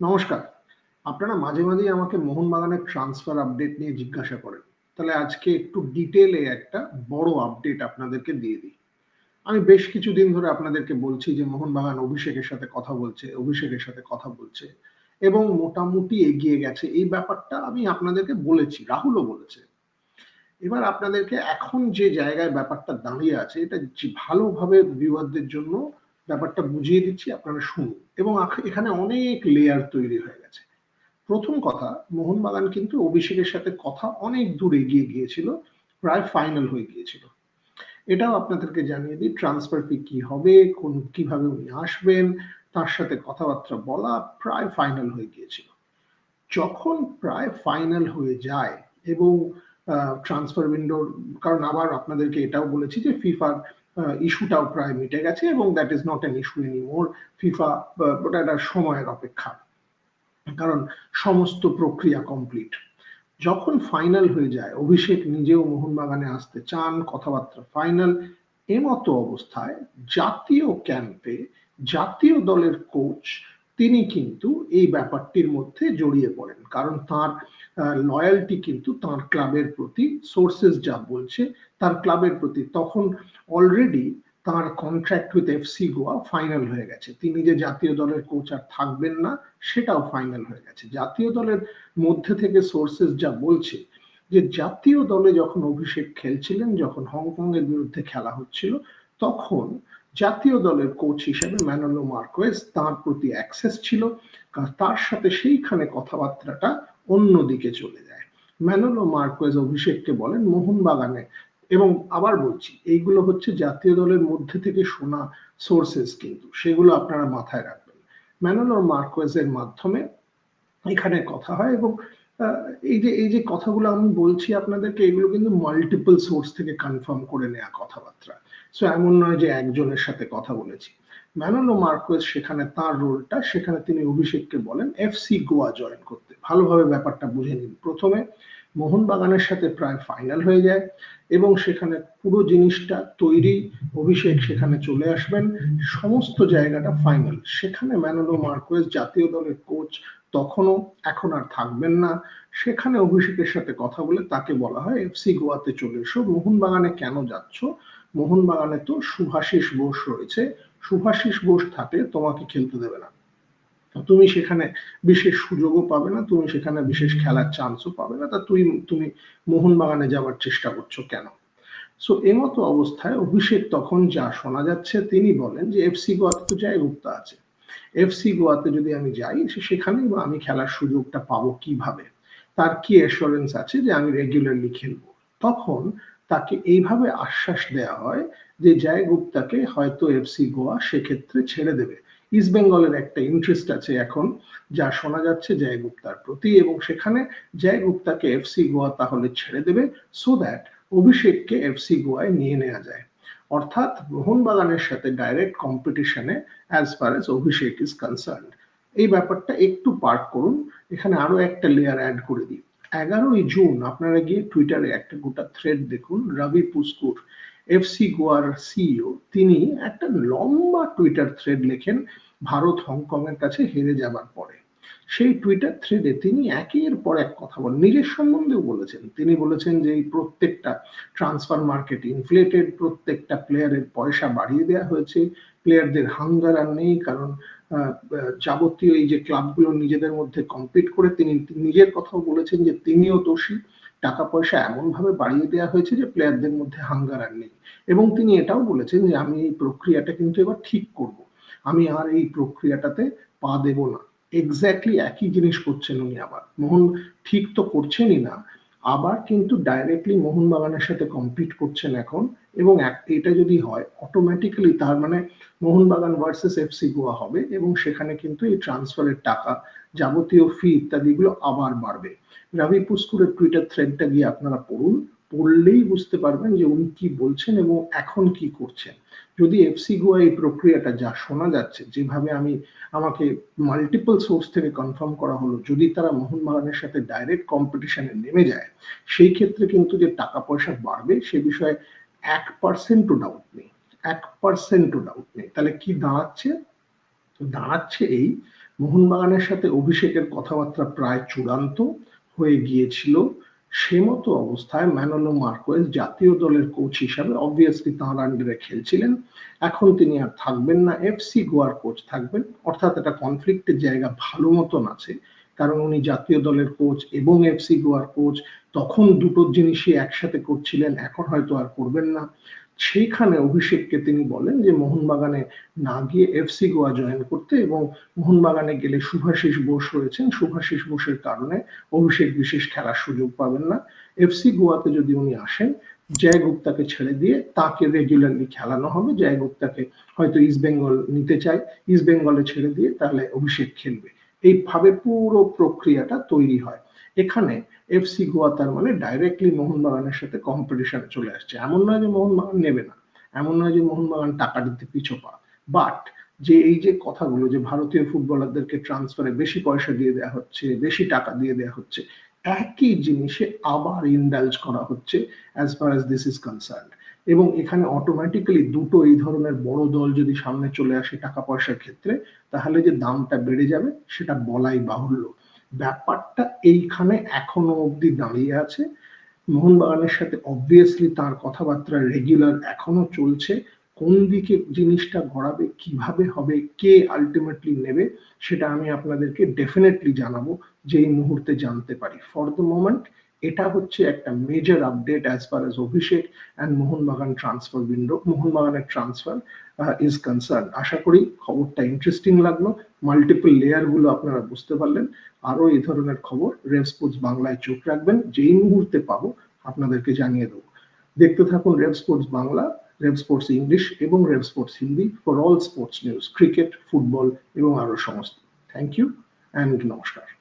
নমস্কার। আপনারা মাঝে মাঝেই আমাকে মোহনবাগানের ট্রান্সফার আপডেট নিয়ে জিজ্ঞাসা করেন। তাহলে আজকে একটু ডিটেলে একটা বড় আপডেট আপনাদেরকে দিয়ে দিই। আমি বেশ কিছুদিন ধরে আপনাদেরকে বলছি যে মোহনবাগান অভিষেকের সাথে কথা বলছে, অভিষেকের সাথে কথা বলছে এবং মোটামুটি এগিয়ে গেছে। এই ব্যাপারটা আমি আপনাদেরকে বলেছি, রাহুলও বলেছে। এবার আপনাদেরকে এখন যে জায়গায় ব্যাপারটা দাঁড়িয়ে আছে, এটা ভালোভাবে ভিউয়ারদের জন্য ব্যাপারটা বুঝিয়ে দিচ্ছি, আপনারা শুনুন। এবং এখানে অনেক লেয়ার তৈরি হয়ে গেছে। প্রথম কথা, মোহনবাগান কিন্তু অভিষেকের সাথে কথা অনেক দূর এগিয়ে গিয়েছিল, প্রায় ফাইনাল হয়ে গিয়েছিল। এটাও আপনাদেরকে জানিয়ে দিই ট্রান্সফার ফি কি হবে, কোন, কীভাবে উনি আসবেন, তার সাথে কথাবার্তা বলা প্রায় ফাইনাল হয়ে গিয়েছিল। যখন প্রায় ফাইনাল হয়ে যায় এবং ট্রান্সফার উইন্ডোর কারণ আবার আপনাদেরকে এটাও বলেছি যে ফিফার ইস্যুটাও প্রায় মিটে গেছে এবং that is not an issue anymore FIFA ওটা একটা সময়ের অপেক্ষা। কারণ সমস্ত প্রক্রিয়া কমপ্লিট যখন ফাইনাল হয়ে যায়, অভিষেক নিজেও মোহনবাগানে আসতে চান, কথাবার্তা ফাইনাল এমতো অবস্থায় জাতীয় ক্যাম্পে জাতীয় দলের কোচ তিনি কিন্তু এই ব্যাপারটির মধ্যে জড়িয়ে পড়েন। কারণ তার লয়ালটি কিন্তু তার ক্লাবের প্রতি সোর্সেস যা বলছে, তার ক্লাবের প্রতি। তখন অলরেডি তার contract with FC Goa final হয়ে গেছে। তিনি যে জাতীয় দলের কোচ আর থাকবেন না, সেটাও ফাইনাল হয়ে গেছে। জাতীয় দলের মধ্যে থেকে সোর্সেস যা বলছে, যে জাতীয় দলে যখন অভিষেক খেলছিলেন, যখন হংকং এর বিরুদ্ধে খেলা হচ্ছিল, তখন জাতীয় দলের কোচ হিসেবে ম্যানোলো মার্কোয়েস তার প্রতি অ্যাক্সেস ছিল তার সাথে সেইখানে কথাবার্তাটা অন্যদিকে চলে যায়। ম্যানোলো মার্কোয়েজ অভিষেককে বলেন, মোহনবাগানে এবং আবার বলছি, এইগুলো হচ্ছে জাতীয় দলের মধ্যে থেকে শোনা সোর্সেস কিন্তু, সেগুলো আপনারা মাথায় রাখবেন। ম্যানোলো মার্কোয়েজের মাধ্যমে এখানে কথা হয় এবং এই যে এই যে কথাগুলো আমি বলছি আপনাদেরকে, এগুলো কিন্তু মাল্টিপল সোর্স থেকে কনফার্ম করে নেওয়া কথাবার্তা। সো এমন নয় যে একজনের সাথে কথা বলেছি। ম্যানোলো মার্কোয়েজ সেখানে তার রোলটা সেখানে তিনি অভিষেককে বলেন এফসি গোয়া জয়েন করতে। ভালোভাবে ব্যাপারটা বুঝে নিন। প্রথমে মোহনবাগানের সাথে প্রায় ফাইনাল হয়ে যায় এবং সেখানে পুরো জিনিসটা তৈরি, অভিষেক সেখানে চলে আসবেন। সমস্ত জায়গাটা ফাইনাল সেখানে ম্যানোলো মার্কোয়েজ জাতীয় দলের কোচ তখনও এখন আর থাকবেন না। সেখানে অভিষেকের সাথে কথা বলে তাকে বলা হয় এফসি গোয়াতে চলে এসো। মোহনবাগানে কেন যাচ্ছ? মোহনবাগানে তো সুভাষিস বোস রয়েছে। সুভাষিস বোস থাকলে তোমাকে খেলতে দেবে না। তুমি সেখানে বিশেষ সুযোগও পাবে না, তুমি সেখানে বিশেষ খেলার চান্সও পাবে না। তা তুই, তুমি মোহনবাগানে যাওয়ার চেষ্টা করছ কেন? সো এমতো অবস্থায় অভিষেক তখন যা শোনা যাচ্ছে, তিনি বলেন যে এফসি গোয়াতে তো জয় গুপ্তা আছে। এফসি গোয়াতে যদি আমি যাই সেখানেই আমি খেলার সুযোগটা পাবো কীভাবে? তার কি অ্যাসুরেন্স আছে যে আমি রেগুলারলি খেলব? তখন তাকে এইভাবে আশ্বাস দেওয়া হয় যে জয় গুপ্তাকে হয়তো এফসি গোয়া সেক্ষেত্রে ছেড়ে দেবে। ইস্ট বেঙ্গলের একটা ইন্টারেস্ট আছে এখন, যা শোনা যাচ্ছে জয় গুপ্তার প্রতি এবং সেখানে জয় গুপ্তাকে এফসি গোয়া তাহলে ছেড়ে দেবে সো দ্যাট অভিষেককে এফসি গোয়ায় নিয়ে নেওয়া যায়। অর্থাৎ মোহনবাগানের সাথে ডাইরেক্ট কম্পিটিশনে as far as Abhishek is concern এই ব্যাপারটা একটু পার্ট করুন, এখানে আরও একটা লেয়ার অ্যাড করে দিই। এগারোই জুন আপনারা গিয়ে টুইটারে একটা গোটা থ্রেড দেখুন, রবি পুস্কুর এফসি গোয়ার সিইও তিনি একটা লম্বা টুইটার থ্রেড লেখেন, ভারত হংকং এর কাছে হেরে যাবার পরে। সেই টুইটার থ্রেডে তিনি একের পর এক কথা বলেন। নিজের সম্বন্ধেও বলেছেন। তিনি বলেছেন যে এই প্রত্যেকটা ট্রান্সফার মার্কেট ইনফ্লেটেড প্রত্যেকটা প্লেয়ারের পয়সা বাড়িয়ে দেওয়া হয়েছে। প্লেয়ারদের হাঙ্গার আর নেই, কারণ যাবতীয় এই যে ক্লাবগুলো নিজেদের মধ্যে কম্পিট করে তিনি নিজের কথাও বলেছেন যে তিনিও দোষী। টাকা পয়সা এমন ভাবে বাড়িয়ে দেওয়া হয়েছে যে প্লেয়ারদের মধ্যে হাঙ্গার আর নেই। এবং তিনি এটাও বলেছেন যে আমি এই প্রক্রিয়াটা কিন্তু এবার ঠিক করব। আমি আর এই প্রক্রিয়াটাতে পা দেব না। এক্স্যাক্টলি একই জিনিস করছেন উনি আবার। মোহন ঠিক তো করছেনই না, আবার কিন্তু ডাইরেক্টলি মোহনবাগানের সাথে কম্পিট করছেন এখন এবং এটা যদি হয় অটোমেটিক্যালি তার মানে মোহনবাগান ভার্সেস এফসি গোয়া হবে এবং সেখানে কিন্তু এই ট্রান্সফারের টাকা, যাবতীয় ফি ইত্যাদিগুলো আবার বাড়বে। রবি পুস্কুরের টুইটার থ্রেডটা গিয়ে আপনারা পড়ুন। পড়লেই বুঝতে পারবেন যে উনি কি বলছেন এবং এখন কি করছেন। যদি এফসি গোয়া এই প্রক্রিয়াটা যা শোনা যাচ্ছে, যেভাবে আমি আমাকে মাল্টিপল সোর্স থেকে কনফার্ম করা হলো, যদি তারা মোহনবাগানের সাথে ডাইরেক্ট কম্পিটিশনে নেমে যায়, সেই ক্ষেত্রে কিন্তু যে টাকা পয়সা বাড়বে সে বিষয়ে এক পার্সেন্টও ডাউট নেই। এক পার্সেন্টও ডাউট নেই। তাহলে কি দাঁড়াচ্ছে? দাঁড়াচ্ছে এই মোহনবাগানের সাথে অভিষেকের কথাবার্তা প্রায় চূড়ান্ত হয়ে গিয়েছিল। সে মতো অবস্থায় ম্যানোলো মার্কোয়েজ জাতীয় দলের কোচ হিসাবে অবভিয়াসলি তাঁর আন্ডারে খেলছিলেন। এখন তিনি আর থাকবেন না এফসি গোয়ার কোচ থাকবেন। অর্থাৎ এটা কনফ্লিক্টের জায়গা ভালো মতন আছে। কারণ উনি জাতীয় দলের কোচ এবং এফসি গোয়ার কোচ তখন দুটো জিনিসই একসাথে করছিলেন, এখন হয়তো আর করবেন না। সেইখানে অভিষেককে তিনি বলেন যে, মোহনবাগানে না গিয়ে এফসি গোয়া জয়েন করতে এবং মোহনবাগানে গেলে শুভাশিস বোস রয়েছেন। শুভাশিস বোসের কারণে অভিষেক বিশেষ খেলার সুযোগ পাবেন না। এফসি গোয়াতে যদি উনি আসেন, জয় গুপ্তাকে ছেড়ে দিয়ে তাকে রেগুলারলি খেলানো হবে। জয় গুপ্তাকে হয়তো ইস্ট বেঙ্গল নিতে চায়। ইস্ট বেঙ্গলে ছেড়ে দিয়ে তাহলে অভিষেক খেলবে। এইভাবে পুরো প্রক্রিয়াটা তৈরি হয়। এখানে এফসি গোয়া তার মানে ডাইরেক্টলি মোহনবাগানের সাথে কম্পিটিশনে চলে আসছে। এমন নয় যে মোহনবাগান নেবে না, এমন নয় যে মোহনবাগান টাকা দিতে পিছোপা বাট যে এই যে কথাগুলো যে ভারতীয় ফুটবলারদেরকে ট্রান্সফারে বেশি পয়সা দিয়ে দেওয়া হচ্ছে, বেশি টাকা দিয়ে দেওয়া হচ্ছে, একই জিনিসে আবার ইনডালজ করা হচ্ছে as far as this is concern এবং এখানে অটোমেটিক্যালি দুটো এই ধরনের বড় দল যদি সামনে চলে আসে টাকা পয়সার ক্ষেত্রে, তাহলে যে দামটা বেড়ে যাবে, সেটা বলাই বাহুল্য। ব্যাপারটা এইখানে এখনও অবধি দাঁড়িয়ে আছে। মোহনবাগানের সাথে অবভিয়াসলি তার কথাবার্তা রেগুলার এখনও চলছে। কোন দিকে জিনিসটা গড়াবে, কীভাবে হবে, কে আলটিমেটলি নেবে, সেটা আমি আপনাদেরকে ডেফিনেটলি জানাব। যেই মুহূর্তে জানতে পারি। ফর দ্য মোমেন্ট এটা হচ্ছে একটা major update as far as Abhishek and Mohun Bagan transfer window মোহনবাগানের ট্রান্সফার ইজ কনসার্ন আশা করি খবরটা ইন্টারেস্টিং লাগল। মাল্টিপল লেয়ারগুলো আপনারা বুঝতে পারলেন। আরও এই ধরনের খবর রেভ স্পোর্টস বাংলায় চোখ রাখবেন। যেই মুহূর্তে পাবো, আপনাদেরকে জানিয়ে দেবো। দেখতে থাকুন Rev Sports Bangla Rev Sports English এবং Rev Sports Hindi for all sports news cricket football এবং আরও সমস্ত। থ্যাংক ইউ অ্যান্ড নমস্কার।